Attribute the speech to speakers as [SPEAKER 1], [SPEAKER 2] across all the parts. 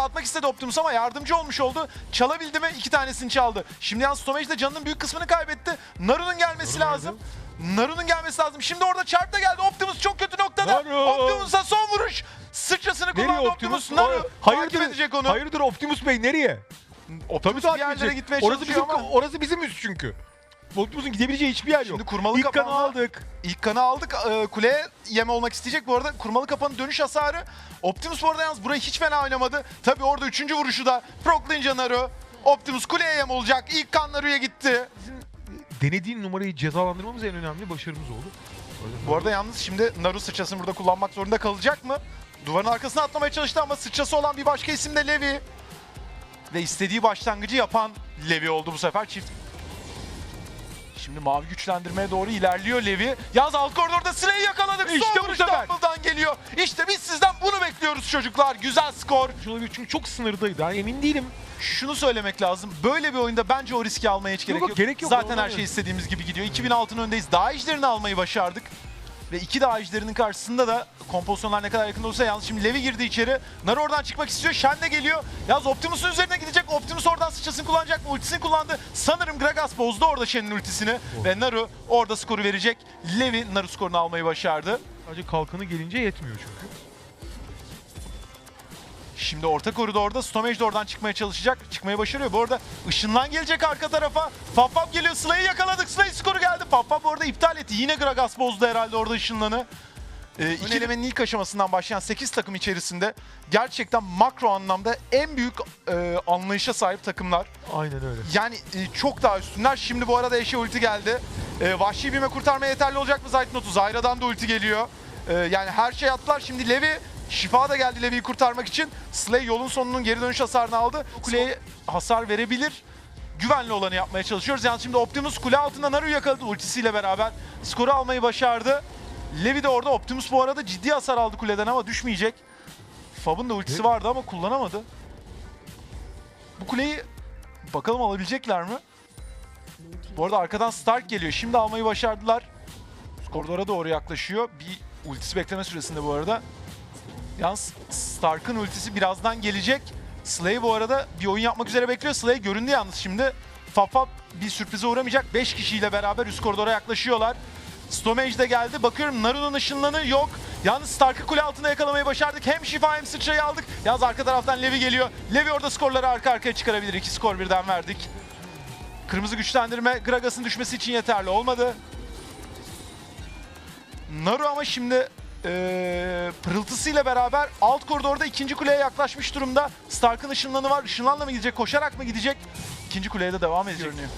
[SPEAKER 1] atmak istedi Optimus ama yardımcı olmuş oldu. Çalabildi mi? İki tanesini çaldı. Şimdi yalnız Stomage de canının büyük kısmını kaybetti. Naru'nun gelmesi
[SPEAKER 2] Naru
[SPEAKER 1] lazım. Naru'nun gelmesi lazım. Şimdi orada çarp da geldi. Optimus çok kötü noktada.
[SPEAKER 2] Naru!
[SPEAKER 1] Optimus'a son vuruş. Sıçrasını
[SPEAKER 2] Nereye
[SPEAKER 1] kullandı
[SPEAKER 2] Optimus?
[SPEAKER 1] Optimus. Naru
[SPEAKER 2] hayırdır,
[SPEAKER 1] takip edecek onu.
[SPEAKER 2] Hayırdır Optimus Bey nereye?
[SPEAKER 1] Optimus
[SPEAKER 2] Tabii
[SPEAKER 1] bir yerlere gitmeye.
[SPEAKER 2] Orası
[SPEAKER 1] çalışıyor
[SPEAKER 2] bizim,
[SPEAKER 1] ama
[SPEAKER 2] orası bizim üst çünkü. Optimus'un gidebileceği hiçbir yer yok.
[SPEAKER 1] Şimdi kurmalı
[SPEAKER 2] İlk kanı
[SPEAKER 1] kapanma-
[SPEAKER 2] aldık.
[SPEAKER 1] ilk kanı aldık. Ee, kuleye yem olmak isteyecek. Bu arada kurmalı kapanın dönüş hasarı. Optimus bu arada yalnız burayı hiç fena oynamadı. Tabii orada üçüncü vuruşu da proklayınca Naru. Optimus kuleye yem olacak. İlk kan Naru'ya gitti.
[SPEAKER 2] Denediğin numarayı cezalandırmamız en önemli başarımız oldu.
[SPEAKER 1] Bu arada yalnız şimdi Naru sıçrasını burada kullanmak zorunda kalacak mı? Duvarın arkasına atlamaya çalıştı ama sıçrası olan bir başka isim de Levi. Ve istediği başlangıcı yapan Levi oldu bu sefer çift. Şimdi mavi güçlendirmeye doğru ilerliyor Levi. Yalnız alt koridorda Slay'i yakaladık.
[SPEAKER 2] İşte
[SPEAKER 1] Son
[SPEAKER 2] bu sefer.
[SPEAKER 1] Geliyor. İşte biz sizden bunu bekliyoruz çocuklar. Güzel skor.
[SPEAKER 2] Olabilir çünkü çok sınırdaydı. Yani emin değilim.
[SPEAKER 1] Şunu söylemek lazım. Böyle bir oyunda bence o riski almaya hiç gerek
[SPEAKER 2] yok,
[SPEAKER 1] yok.
[SPEAKER 2] gerek yok,
[SPEAKER 1] Zaten her şey istediğimiz gibi gidiyor. 2006'nın önündeyiz. Daha ejderini almayı başardık. Ve iki daha ejderinin karşısında da kompozisyonlar ne kadar yakın olursa yalnız şimdi Levi girdi içeri. Naru oradan çıkmak istiyor. Shen de geliyor. Yalnız Optimus'un üzerine gidecek. Optimus oradan sıçrasını kullanacak mı? Ultisini kullandı. Sanırım Gragas bozdu orada Shen'in ultisini. Ve Naru orada skoru verecek. Levi Naru skorunu almayı başardı.
[SPEAKER 2] Sadece kalkanı gelince yetmiyor çünkü.
[SPEAKER 1] Şimdi orta koridorda Stomage de oradan çıkmaya çalışacak. Çıkmayı başarıyor. Bu arada ışınlan gelecek arka tarafa. Fafap geliyor. Slay'ı yakaladık. Slay skoru geldi. Fafap orada iptal etti. Yine Gragas bozdu herhalde orada ışınlanı. Ee, iki elemenin ilk aşamasından başlayan 8 takım içerisinde gerçekten makro anlamda en büyük e, anlayışa sahip takımlar.
[SPEAKER 2] Aynen öyle.
[SPEAKER 1] Yani e, çok daha üstünler. Şimdi bu arada Eşe ulti geldi. E, Vahşi Bime kurtarmaya yeterli olacak mı Zaytnot'u? Zayra'dan da ulti geliyor. E, yani her şey attılar. Şimdi Levi Şifa da geldi Levi'yi kurtarmak için. Slay yolun sonunun geri dönüş hasarını aldı. Kuleye hasar verebilir. Güvenli olanı yapmaya çalışıyoruz. Yani şimdi Optimus kule altında Naru'yu yakaladı ultisiyle beraber. Skoru almayı başardı. Levi de orada. Optimus bu arada ciddi hasar aldı kuleden ama düşmeyecek. Fab'ın da ultisi vardı ama kullanamadı. Bu kuleyi bakalım alabilecekler mi? Bu arada arkadan Stark geliyor. Şimdi almayı başardılar. Koridora doğru yaklaşıyor. Bir ultisi bekleme süresinde bu arada. Yalnız Stark'ın ultisi birazdan gelecek. Slay bu arada bir oyun yapmak üzere bekliyor. Slay göründü yalnız şimdi. Fafap bir sürprize uğramayacak. 5 kişiyle beraber üst koridora yaklaşıyorlar. Stomage de geldi. Bakıyorum Naru'nun ışınlanı yok. Yalnız Stark'ı kule altında yakalamayı başardık. Hem şifa hem sıçrayı aldık. Yalnız arka taraftan Levi geliyor. Levi orada skorları arka arkaya çıkarabilir. İki skor birden verdik. Kırmızı güçlendirme Gragas'ın düşmesi için yeterli olmadı. Naru ama şimdi eee pırıltısıyla beraber alt koridorda ikinci kuleye yaklaşmış durumda. Stark'ın ışınlanı var. Işınlanla mı gidecek, koşarak mı gidecek? İkinci kuleye de devam edecek. Görünüyor.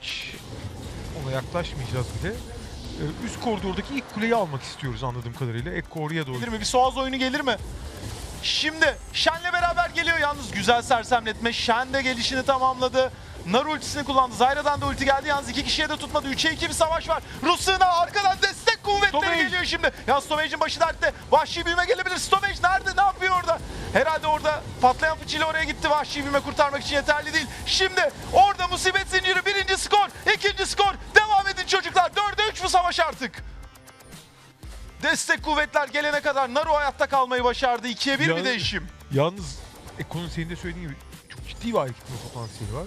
[SPEAKER 2] Hiç ona yaklaşmayacağız bile. Ee, Üst koridordaki ilk kuleyi almak istiyoruz anladığım kadarıyla. Ekko oraya doğru.
[SPEAKER 1] Gelir mi? Bir Soğaz oyunu gelir mi? Şimdi Shen'le beraber geliyor yalnız güzel sersemletme. Shen de gelişini tamamladı. Naru ultisini kullandı. Zyra'dan da ulti geldi. Yalnız iki kişiye de tutmadı. 3'e 2 bir savaş var. Rus sığınağı arkadan destek kuvvetleri
[SPEAKER 2] Stomage.
[SPEAKER 1] geliyor şimdi. Ya Stomage'in başı dertte. Vahşi büyüme gelebilir. Stomage nerede? Ne yapıyor orada? Herhalde orada patlayan fıçıyla oraya gitti. Vahşi büyüme kurtarmak için yeterli değil. Şimdi orada musibet zinciri. Birinci skor. ikinci skor. Devam edin çocuklar. 4'e 3 bu savaş artık. Destek kuvvetler gelene kadar Naru hayatta kalmayı başardı. 2'ye 1
[SPEAKER 2] Ya-
[SPEAKER 1] bir değişim.
[SPEAKER 2] Yalnız Ekko'nun senin de söylediğin gibi çok ciddi bir gitme potansiyeli var.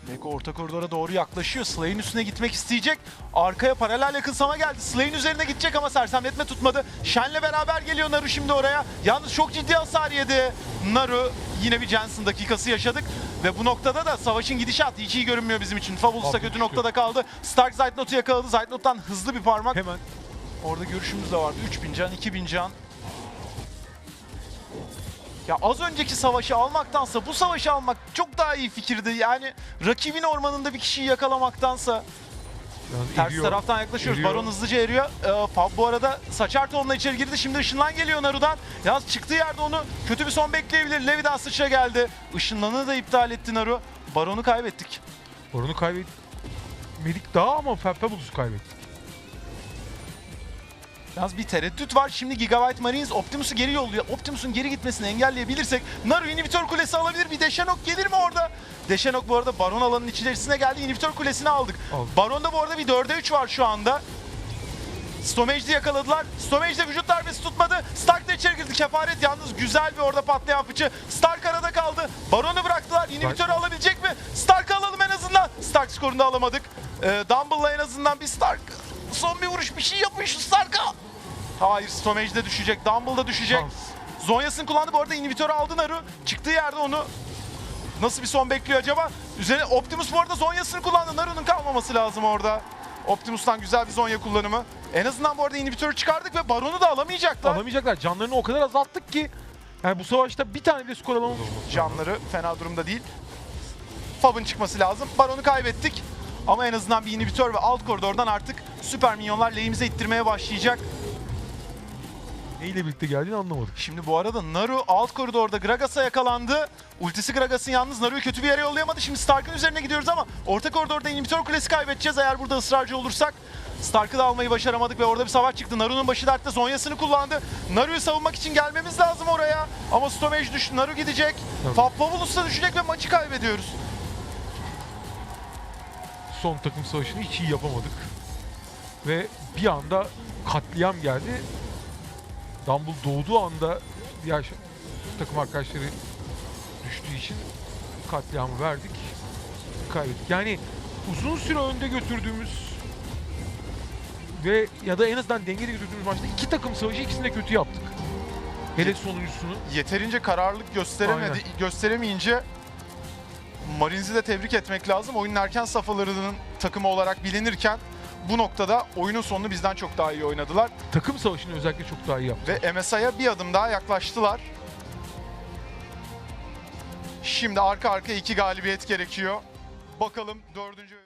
[SPEAKER 1] Şimdi Eko orta koridora doğru yaklaşıyor. Slay'in üstüne gitmek isteyecek. Arkaya paralel yakınsama geldi. Slay'in üzerine gidecek ama sersemletme tutmadı. Shen'le beraber geliyor Naru şimdi oraya. Yalnız çok ciddi hasar yedi. Naru yine bir Jensen dakikası yaşadık. Ve bu noktada da savaşın gidişatı hiç iyi görünmüyor bizim için. Fabulous da kötü
[SPEAKER 2] düştü.
[SPEAKER 1] noktada kaldı. Stark Zeitnot'u yakaladı. Zeitnot'tan hızlı bir parmak.
[SPEAKER 2] Hemen
[SPEAKER 1] Orada görüşümüz de vardı. 3000 can, 2000 can. Ya az önceki savaşı almaktansa bu savaşı almak çok daha iyi fikirdi. Yani rakibin ormanında bir kişiyi yakalamaktansa
[SPEAKER 2] yalnız
[SPEAKER 1] ters
[SPEAKER 2] eriyor.
[SPEAKER 1] taraftan yaklaşıyoruz.
[SPEAKER 2] Eriyor.
[SPEAKER 1] Baron hızlıca eriyor. Ee, Fab bu arada saçar tonla içeri girdi. Şimdi ışınlan geliyor Naru'dan. Yalnız çıktığı yerde onu kötü bir son bekleyebilir. Levi'den sıçra geldi. Işınlanı da iptal etti Naru. Baron'u kaybettik.
[SPEAKER 2] Baron'u kaybetmedik daha ama Fa- Fabulous'u kaybettik.
[SPEAKER 1] Yalnız bir tereddüt var. Şimdi Gigabyte Marines Optimus'u geri yolluyor. Optimus'un geri gitmesini engelleyebilirsek Naru inhibitor kulesi alabilir. Bir Deşenok gelir mi orada? Deşenok bu arada Baron alanının içerisine geldi. İnhibitor kulesini aldık.
[SPEAKER 2] Aldık.
[SPEAKER 1] Baron'da bu arada bir 4'e 3 var şu anda. Stomage'de yakaladılar. Stomage'de vücut darbesi tutmadı. Stark da içeri girdi. kefaret yalnız güzel bir orada patlayan fıçı. Stark arada kaldı. Baron'u bıraktılar. İnhibitörü alabilecek mi? Stark'ı alalım en azından. Stark skorunu da alamadık. Ee, Dumble'la en azından bir Stark. Son bir vuruş bir şey yapın şu Stark'a. Hayır Stomage de düşecek. Dumble da düşecek.
[SPEAKER 2] Şans.
[SPEAKER 1] Zonya'sını kullandı. Bu arada inhibitörü aldı Naru. Çıktığı yerde onu nasıl bir son bekliyor acaba? Üzerine Optimus bu arada Zonya'sını kullandı. Naru'nun kalmaması lazım orada. Optimus'tan güzel bir Zonya kullanımı. En azından bu arada inhibitörü çıkardık ve Baron'u da alamayacaklar.
[SPEAKER 2] Alamayacaklar. Canlarını o kadar azalttık ki yani bu savaşta bir tane bile skor alamamız
[SPEAKER 1] Canları fena durumda değil. Fab'ın çıkması lazım. Baron'u kaybettik. Ama en azından bir inhibitör ve alt koridordan artık süper minyonlar lehimize ittirmeye başlayacak.
[SPEAKER 2] Neyle birlikte geldiğini anlamadık.
[SPEAKER 1] Şimdi bu arada Naru alt koridorda Gragas'a yakalandı. Ultisi Gragas'ın yalnız Naru'yu kötü bir yere yollayamadı. Şimdi Stark'ın üzerine gidiyoruz ama orta koridorda inhibitor kulesi kaybedeceğiz eğer burada ısrarcı olursak. Stark'ı da almayı başaramadık ve orada bir savaş çıktı. Naru'nun başı dertte Zonya'sını kullandı. Naru'yu savunmak için gelmemiz lazım oraya. Ama Stomage düştü. Naru gidecek. Fab Fabulous da düşecek ve maçı kaybediyoruz.
[SPEAKER 2] Son takım savaşını hiç iyi yapamadık. Ve bir anda katliam geldi. Dumble doğduğu anda diğer takım arkadaşları düştüğü için katliamı verdik. Kaybettik. Yani uzun süre önde götürdüğümüz ve ya da en azından dengede götürdüğümüz maçta iki takım savaşı ikisini de kötü yaptık. Hele sonuncusunu.
[SPEAKER 1] Yeterince kararlılık gösteremedi,
[SPEAKER 2] Aynen.
[SPEAKER 1] gösteremeyince Marines'i de tebrik etmek lazım. Oyunun erken safhalarının takımı olarak bilinirken bu noktada oyunun sonunu bizden çok daha iyi oynadılar.
[SPEAKER 2] Takım savaşını özellikle çok daha iyi yaptı.
[SPEAKER 1] Ve MSI'ya bir adım daha yaklaştılar. Şimdi arka arkaya iki galibiyet gerekiyor. Bakalım dördüncü...